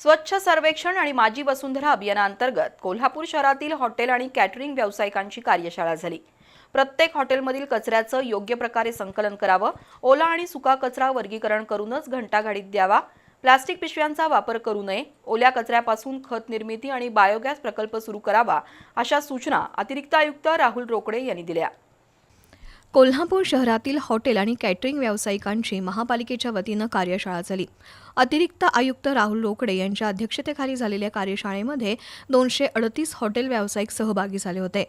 स्वच्छ सर्वेक्षण आणि माजी वसुंधरा अभियानाअंतर्गत कोल्हापूर शहरातील हॉटेल आणि कॅटरिंग व्यावसायिकांची कार्यशाळा झाली. प्रत्येक हॉटेलमधील कचऱ्याचं योग्य प्रकारे संकलन करावं ओला आणि सुका कचरा वर्गीकरण करूनच घंटागाडीत द्यावा प्लास्टिक पिशव्यांचा वापर करू नये ओल्या कचऱ्यापासून खत निर्मिती आणि बायोगॅस प्रकल्प सुरू करावा अशा सूचना अतिरिक्त आयुक्त राहुल रोकडे यांनी दिल्या. कोल्हापूर शहरातील हॉटेल आणि कॅटरिंग व्यावसायिकांची महापालिकेच्या वतीनं कार्यशाळा झाली. अतिरिक्त आयुक्त राहुल रोकडे यांच्या अध्यक्षतेखाली झालेल्या कार्यशाळेमध्ये दोनशे अडतीस हॉटेल व्यावसायिक सहभागी झाले होते.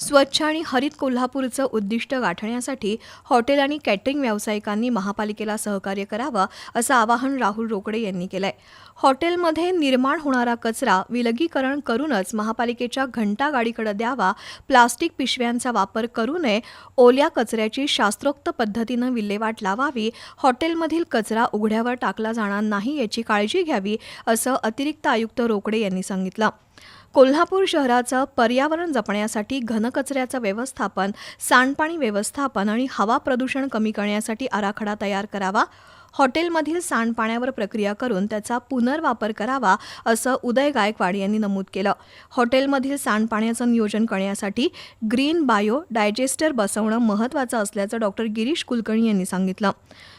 स्वच्छ आणि हरित कोल्हापूरचं उद्दिष्ट गाठण्यासाठी हॉटेल आणि कॅटरिंग व्यावसायिकांनी महापालिकेला सहकार्य करावं असं आवाहन राहुल रोकडे यांनी केलंय. हॉटेलमध्ये निर्माण होणारा कचरा विलगीकरण करूनच महापालिकेच्या घंटा गाडीकडे द्यावा प्लास्टिक पिशव्यांचा वापर करू नये ओल्या कचऱ्याची शास्त्रोक्त पद्धतीनं विल्हेवाट लावावी हॉटेलमधील कचरा उघड्यावर टाकला जाणार नाही याची काळजी घ्यावी असं अतिरिक्त आयुक्त रोकडे यांनी सांगितलं. कोल्हापूर शहराचं पर्यावरण जपण्यासाठी घनकचऱ्याचं व्यवस्थापन सांडपाणी व्यवस्थापन आणि हवा प्रदूषण कमी करण्यासाठी आराखडा तयार करावा हॉटेलमधील सांडपाण्यावर प्रक्रिया करून त्याचा पुनर्वापर करावा असं उदय गायकवाड यांनी नमूद केलं. हॉटेलमधील सांडपाण्याचं नियोजन करण्यासाठी ग्रीन बायो डायजेस्टर बसवणं महत्त्वाचं असल्याचं डॉक्टर गिरीश कुलकर्णी यांनी सांगितलं.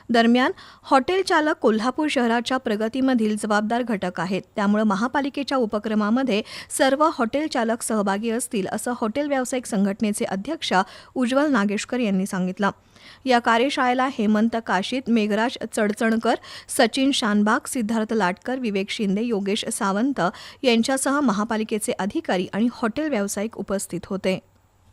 दरम्यान हॉटेल चालक कोल्हापूर शहराच्या प्रगतीमधील जबाबदार घटक आहेत. त्यामुळे महापालिकेच्या उपक्रमामध्ये सर्व हॉटेल चालक सहभागी असतील असं हॉटेल व्यावसायिक संघटनेचे अध्यक्ष उज्ज्वल नागेशकर यांनी सांगितलं. या कार्यशाळेला हेमंत काशीत मेघराज चडचणकर सचिन शानबाग सिद्धार्थ लाटकर विवेक शिंदे योगेश सावंत यांच्यासह महापालिकेचे अधिकारी आणि हॉटेल व्यावसायिक उपस्थित होते.